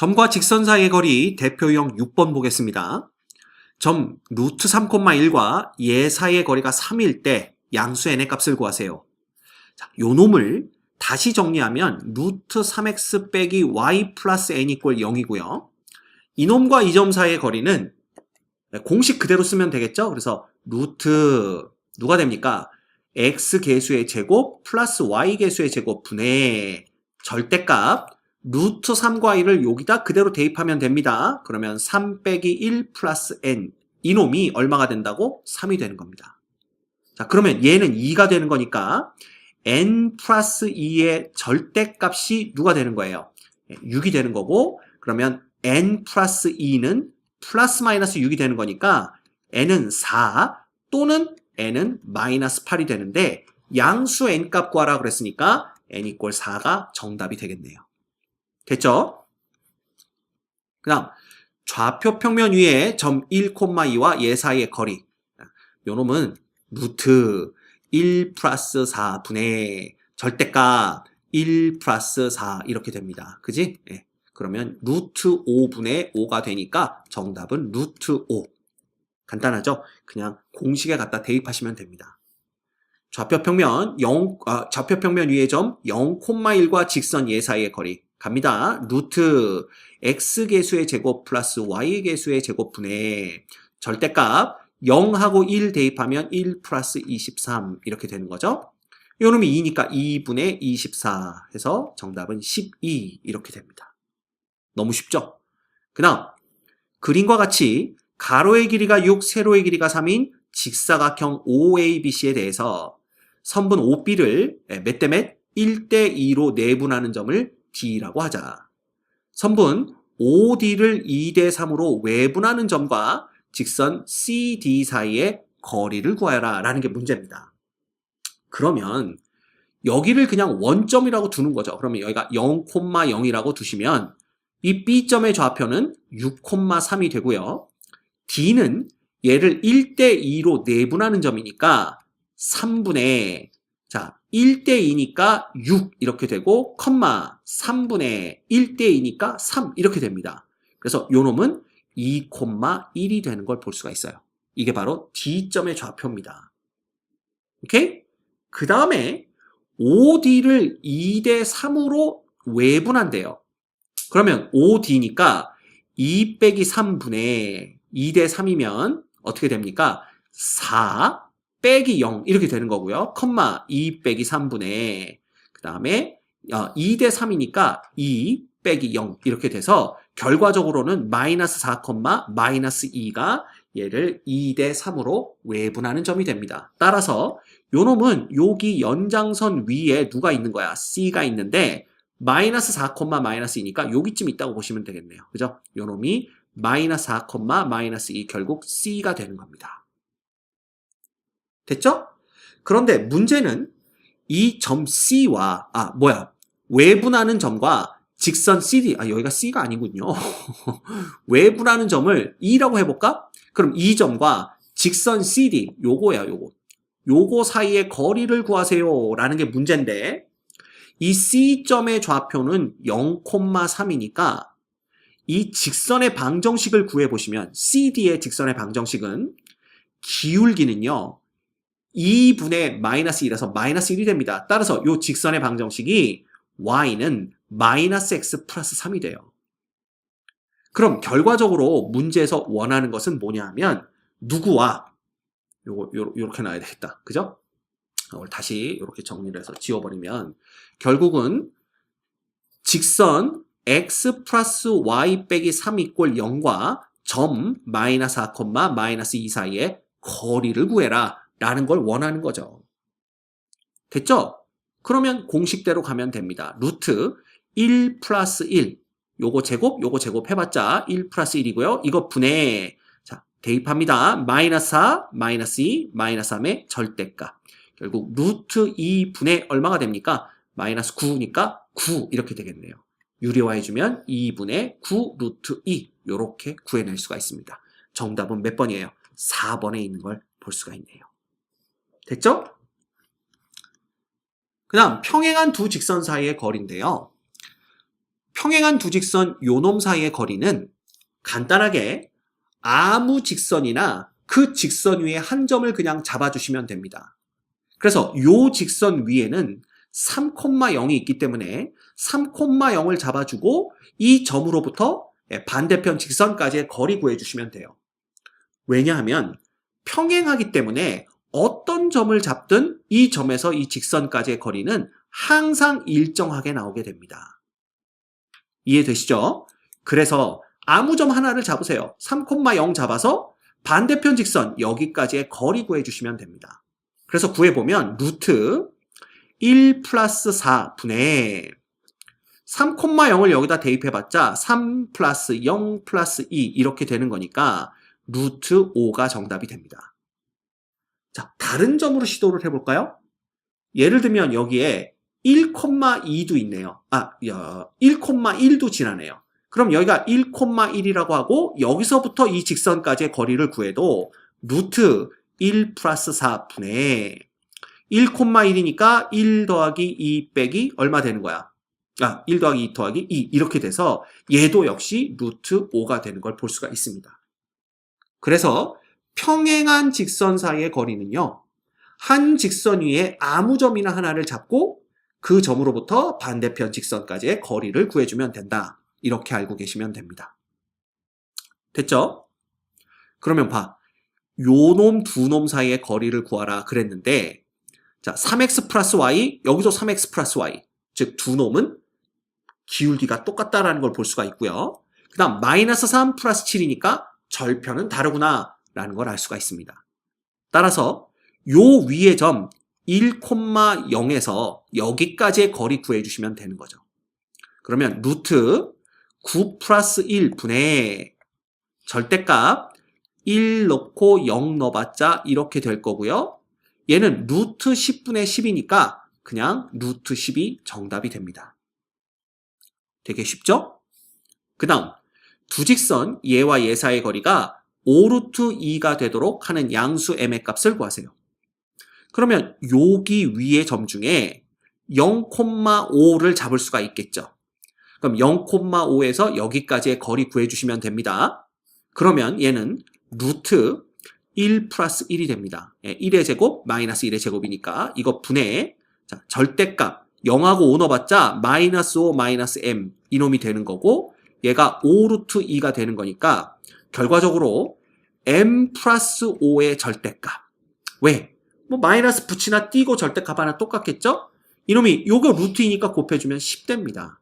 점과 직선 사이의 거리 대표형 6번 보겠습니다. 점 루트 3,1과 얘 사이의 거리가 3일 때 양수 n의 값을 구하세요. 자, 요 놈을 다시 정리하면 루트 3x 빼기 y 플러스 n 이꼴 0이고요. 이놈과 이 점 사이의 거리는 공식 그대로 쓰면 되겠죠? 그래서 루트 누가 됩니까? x 개수의 제곱 플러스 y 개수의 제곱 분의 절대값 루트 3과 1을 여기다 그대로 대입하면 됩니다. 그러면 3 빼기 1 플러스 n 이놈이 얼마가 된다고? 3이 되는 겁니다. 자 그러면 얘는 2가 되는 거니까 n 플러스 2의 절대값이 누가 되는 거예요? 6이 되는 거고 그러면 n 플러스 2는 플러스 마이너스 6이 되는 거니까 n은 4 또는 n은 마이너스 8이 되는데 양수 n 값 구하라 그랬으니까 n 이꼴 4가 정답이 되겠네요. 됐죠? 그 다음 좌표 평면 위에 점 1,2와 얘 사이의 거리 요 놈은 루트 1 플러스 4분의 절대값 1 플러스 4 이렇게 됩니다. 그지? 예. 그러면 루트 5분의 5가 되니까 정답은 루트 5 간단하죠? 그냥 공식에 갖다 대입하시면 됩니다. 좌표 평면 0, 아, 좌표 평면 위의 점 0,1과 직선 얘 사이의 거리 갑니다. 루트 x 개수의 제곱 플러스 y 개수의 제곱분의 절대값 0하고 1 대입하면 1 플러스 23 이렇게 되는 거죠. 요 놈이 2니까 2분의 24 해서 정답은 12 이렇게 됩니다. 너무 쉽죠? 그 다음 그림과 같이 가로의 길이가 6, 세로의 길이가 3인 직사각형 OABC에 대해서 선분 OB를 몇 대 몇? 1대 2로 내분하는 점을 D라고 하자. 선분 OD를 2대 3으로 외분하는 점과 직선 CD 사이의 거리를 구하여라 라는 게 문제입니다. 그러면 여기를 그냥 원점이라고 두는 거죠. 그러면 여기가 0,0이라고 두시면 이 B점의 좌표는 6,3이 되고요. D는 얘를 1대 2로 내분하는 점이니까 3분의 자 1대2니까 6 이렇게 되고 컴마 3분의 1대2니까 3 이렇게 됩니다. 그래서 요 놈은 2,1이 되는 걸 볼 수가 있어요. 이게 바로 D점의 좌표입니다. 오케이? 그 다음에 OD를 2대 3으로 외분한대요. 그러면 OD니까 2 빼기 3분의 2대 3이면 어떻게 됩니까? 4 빼기 0 이렇게 되는 거고요. 컴마 2 빼기 3분의 그 다음에 2 대 3이니까 2 빼기 0 이렇게 돼서 결과적으로는 마이너스 4, 마이너스 2가 얘를 2 대 3으로 외분하는 점이 됩니다. 따라서 요 놈은 여기 연장선 위에 누가 있는 거야? C가 있는데 마이너스 4, 마이너스 2니까 여기쯤 있다고 보시면 되겠네요. 그죠? 요 놈이 마이너스 4, 마이너스 2 결국 C가 되는 겁니다. 됐죠? 그런데 문제는 이 점 C와 아 뭐야 외분하는 점과 직선 CD 아 여기가 C가 아니군요. 외분하는 점을 E라고 해볼까? 그럼 이 점과 직선 CD 요거야 요거 요거 사이의 거리를 구하세요 라는 게 문제인데 이 C점의 좌표는 0,3이니까 이 직선의 방정식을 구해보시면 CD의 직선의 방정식은 기울기는요 2분의 마이너스 1에서 마이너스 1이 됩니다. 따라서 이 직선의 방정식이 y는 마이너스 x 플러스 3이 돼요. 그럼 결과적으로 문제에서 원하는 것은 뭐냐 하면 누구와 요거 요, 요렇게 놔야 되겠다. 그죠? 다시 이렇게 정리를 해서 지워버리면 결국은 직선 x 플러스 y 빼기 3 이꼴 0과 점 마이너스 4, 마이너스 2 사이의 거리를 구해라 라는 걸 원하는 거죠. 됐죠? 그러면 공식대로 가면 됩니다. 루트 1 플러스 1 요거 제곱 요거 제곱 해봤자 1 플러스 1이고요. 이거 분해 자 대입합니다. 마이너스 4 마이너스 2 마이너스 3의 절대값 결국 루트 2 분의 얼마가 됩니까? 마이너스 9니까 9 이렇게 되겠네요. 유리화해주면 2분의 9 루트 2 요렇게 구해낼 수가 있습니다. 정답은 몇 번이에요? 4번에 있는 걸 볼 수가 있네요. 됐죠? 그 다음 평행한 두 직선 사이의 거리인데요. 평행한 두 직선 요놈 사이의 거리는 간단하게 아무 직선이나 그 직선 위에 한 점을 그냥 잡아주시면 됩니다. 그래서 요 직선 위에는 3,0이 있기 때문에 3,0을 잡아주고 이 점으로부터 반대편 직선까지의 거리 구해주시면 돼요. 왜냐하면 평행하기 때문에 어떤 점을 잡든 이 점에서 이 직선까지의 거리는 항상 일정하게 나오게 됩니다. 이해되시죠? 그래서 아무 점 하나를 잡으세요. 3,0 잡아서 반대편 직선 여기까지의 거리 구해 주시면 됩니다. 그래서 구해보면 루트 1 플러스 4분의 3,0을 여기다 대입해봤자 3 플러스 0 플러스 2 이렇게 되는 거니까 루트 5가 정답이 됩니다. 자, 다른 점으로 시도를 해볼까요? 예를 들면 여기에 1,2도 있네요. 아, 1,1도 지나네요. 그럼 여기가 1,1이라고 하고 여기서부터 이 직선까지의 거리를 구해도 루트 1 플러스 4분의 1,1이니까 1 더하기 2 빼기 얼마 되는 거야? 아, 1 더하기 2 더하기 2 이렇게 돼서 얘도 역시 루트 5가 되는 걸 볼 수가 있습니다. 그래서 평행한 직선 사이의 거리는요. 한 직선 위에 아무 점이나 하나를 잡고 그 점으로부터 반대편 직선까지의 거리를 구해주면 된다. 이렇게 알고 계시면 됩니다. 됐죠? 그러면 봐. 요놈 두 놈 사이의 거리를 구하라 그랬는데 자 3x 플러스 y 여기서 3x 플러스 y 즉 두 놈은 기울기가 똑같다라는 걸 볼 수가 있고요. 그 다음 마이너스 3 플러스 7이니까 절편은 다르구나 라는 걸 알 수가 있습니다. 따라서 요 위의 점 1,0에서 여기까지의 거리 구해주시면 되는 거죠. 그러면 루트 9 플러스 1 분의 절대값 1 넣고 0 넣어봤자 이렇게 될 거고요. 얘는 루트 10분의 10이니까 그냥 루트 10이 정답이 됩니다. 되게 쉽죠? 그 다음 두 직선 얘와 얘 사이의 거리가 5루트 2가 되도록 하는 양수 m의 값을 구하세요. 그러면 여기 위의 점 중에 0,5를 잡을 수가 있겠죠. 그럼 0,5에서 여기까지의 거리 구해주시면 됩니다. 그러면 얘는 루트 1 플러스 1이 됩니다. 1의 제곱 마이너스 1의 제곱이니까 이거 분해 자, 절대값 0하고 5 넣어봤자 마이너스 5 마이너스 m 이놈이 되는 거고 얘가 5루트 2가 되는 거니까 결과적으로 m 플러스 5의 절대값 왜? 뭐 마이너스 붙이나 띄고 절대값 하나 똑같겠죠? 이놈이 요거 루트이니까 곱해주면 10됩니다.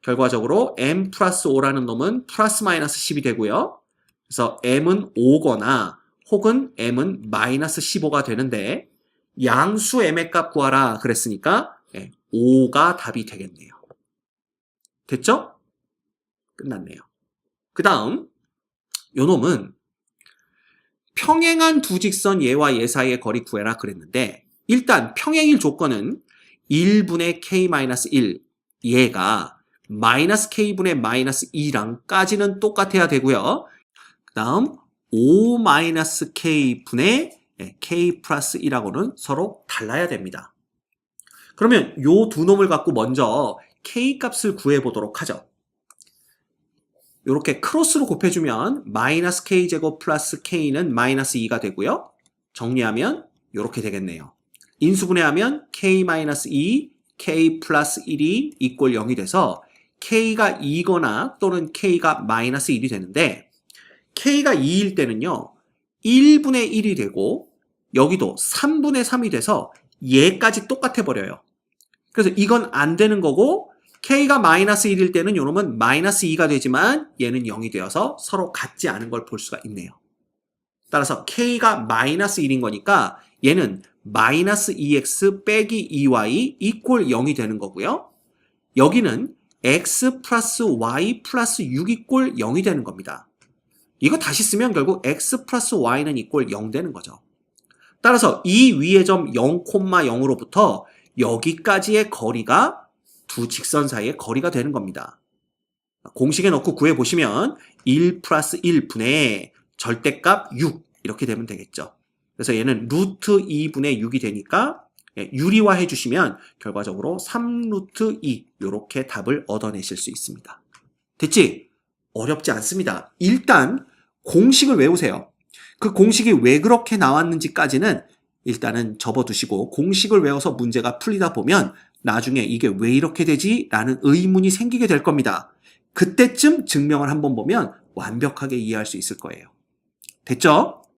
결과적으로 m 플러스 5라는 놈은 플러스 마이너스 10이 되고요. 그래서 m은 5거나 혹은 m은 마이너스 15가 되는데 양수 m의 값 구하라 그랬으니까 5가 답이 되겠네요. 됐죠? 끝났네요. 그 다음 요 놈은 평행한 두 직선 얘와 얘 사이의 거리 구해라 그랬는데 일단 평행일 조건은 1분의 k-1 얘가 마이너스 k분의 마이너스 2랑까지는 똑같아야 되고요. 그 다음 5 마이너스 k분의 k 플러스 1하고는 서로 달라야 됩니다. 그러면 요 두 놈을 갖고 먼저 k 값을 구해보도록 하죠. 이렇게 크로스로 곱해주면 마이너스 k제곱 플러스 k는 마이너스 2가 되고요. 정리하면 이렇게 되겠네요. 인수분해하면 k-2, k 플러스 1이 이꼴 0이 돼서 k가 2거나 또는 k가 마이너스 1이 되는데 k가 2일 때는요. 1분의 1이 되고 여기도 3분의 3이 돼서 얘까지 똑같아 버려요. 그래서 이건 안 되는 거고 k가 마이너스 1일 때는 요놈은 마이너스 2가 되지만 얘는 0이 되어서 서로 같지 않은 걸 볼 수가 있네요. 따라서 k가 마이너스 1인 거니까 얘는 마이너스 2x 빼기 2y 이꼴 0이 되는 거고요. 여기는 x 플러스 y 플러스 6 이꼴 0이 되는 겁니다. 이거 다시 쓰면 결국 x 플러스 y는 이꼴 0 되는 거죠. 따라서 이 위의 점 0,0으로부터 여기까지의 거리가 두 직선 사이의 거리가 되는 겁니다. 공식에 넣고 구해보시면 1 플러스 1분의 절대값 6 이렇게 되면 되겠죠. 그래서 얘는 루트 2분의 6이 되니까 예, 유리화 해 주시면 결과적으로 3루트 2 이렇게 답을 얻어내실 수 있습니다. 됐지? 어렵지 않습니다. 일단 공식을 외우세요. 그 공식이 왜 그렇게 나왔는지까지는 일단은 접어두시고 공식을 외워서 문제가 풀리다 보면 나중에 이게 왜 이렇게 되지? 라는 의문이 생기게 될 겁니다. 그때쯤 증명을 한번 보면 완벽하게 이해할 수 있을 거예요. 됐죠?